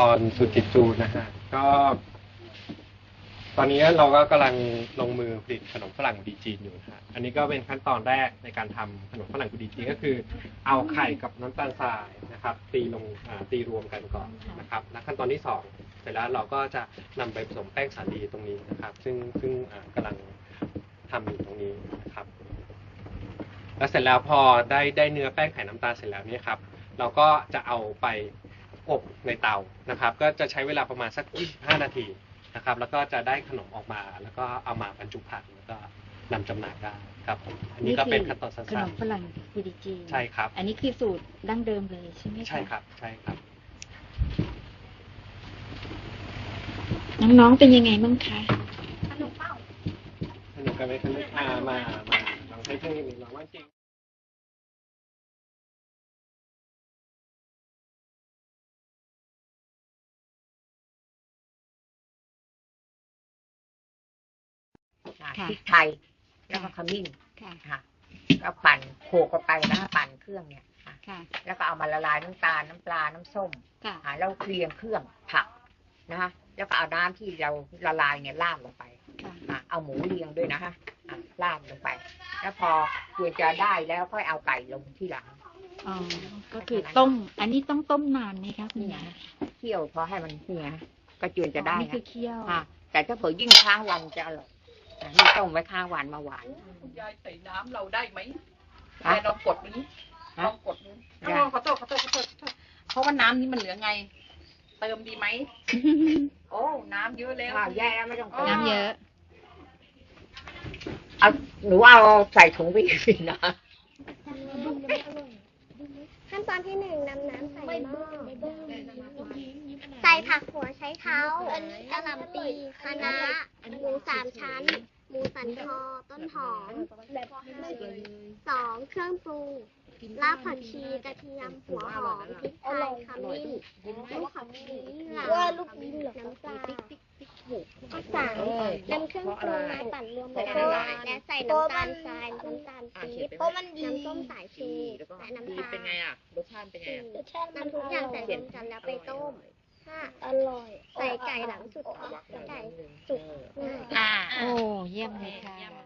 ตอนสุจิตจูนะฮะก็ ตอนนี้เราก็กำลังลงมือผลิตขนมฝรั่งกุดีจีนอยู่นะฮะอันนี้ก็เป็นขั้นตอนแรกในการทำขนมฝรั่งกุดีจีนก็คือ เอาไข่กับน้ำตาลทรายนะครับ ตีลงอ่าตีรวมกันก่อนนะครับและขั้นตอนที่สองเสร็จแล้วเราก็จะนำไปผสมแป้งสาลีตรงนี้นะครับ ซึ่งซึ่งอ่ากำลังทำอยู่ตรงนี้นะครับ แล้วเสร็จแล้วพอได้ได้เนื้อแป้งไข่น้ำตาลเสร็จแล้วเนี่ยครับ เราก็จะเอาไป อบในเตานะครับ ก็จะใช้เวลาประมาณสัก 25 นาทีนะครับ แล้วก็จะได้ขนมออกมา แล้วก็เอามาบรรจุภัณฑ์แล้วก็นำจำหน่ายได้ครับผมอันนี้ก็เป็นขั้นตอนสั้ขนนมฝรั่งกุดีจีนๆใช่ครับ อันนี้คือสูตรดั้งเดิมเลยใช่ไหมะใช่ครับ ใช่ครับ น้องๆเป็นยังไงบ้างคะสนุกกันไหมสนุกอ่ามา มาลองใช้เครื่องนี้หนึ่งลองว่าจริง ค่ะค่ะพริกไทย แล้วก็ขมิ้นค่ะค่ะก็ปั่นโขลกเข้าไปนะคะปั่นเครื่องเนี่ยค่ะค่ะ แล้วก็เอามาละลายน้ำตาลน้ำปลาน้ำส้มค่ะค่ะแล้วเคลียงเครื่องผักนะคะแล้วก็เอาน้ำที่เราละลายเนี่ยราดลงไปค่ะค่ะเอาหมูเรียงด้วยนะคะอะราดลงไป แล้วพอควรจะได้แล้วค่อยเอาไก่ลงที่หลังอ๋อก็คือต้ม อันนี้ต้องต้มนานไหมคะคุณนี่ยายนะเคี่ยวพอให้มันเนี่ยก็จวนจะได้อ๋อนี่คืนะอเคี่ยวค่ะแต่ถ้าเผื่อยิ่งค้างวันจะอร่อยอะ นี่ต้มไว้ค้างวันมาหวาน คุณยายใส่น้ำเราได้ไหมฮะยายลองกดนี้ฮะลองกดนี้ได้อ้าวขอโทษขอโทษขอโทษขอโทษเพราะว่าน้ำนี้มันเหลือไง เติมดีไหม โอ้ น้ำเยอะแล้วข้าวแย่แล้วไม่ต้องเติมน้ำเยอะเอาหนูเอาใส่ถุงไปอีกนะขั้นตอนที่หนึ่งนำน้ำใส่หม้อใส่ผักหัวใช้เท้ากระหล่ำปีคะน้าหมูสามชั้น หมูสันคอต้นหอมสองเครื่องปรุงรากผักชีกระเทียมหัวหอมพริกไทยขมิ้นลูกขมิ้นว่าลูกมิ้นน้ำปลาข้อสามนำเครื่องปรุงมาปั่นรวมกันและใส่น้ำตาลทรายน้ำตาลปี๊บน้ำส้มสายชูและน้ำตาลเป็นไงอะรสชาติเป็นไงอะนำทุกอย่างใส่รวมกันแล้วไปต้ม ห้าอร่อย ใส่ไก่หลังสุดเพราะไก่สุกง่าย อ่า โอ้ เยี่ยมเลยค่ะ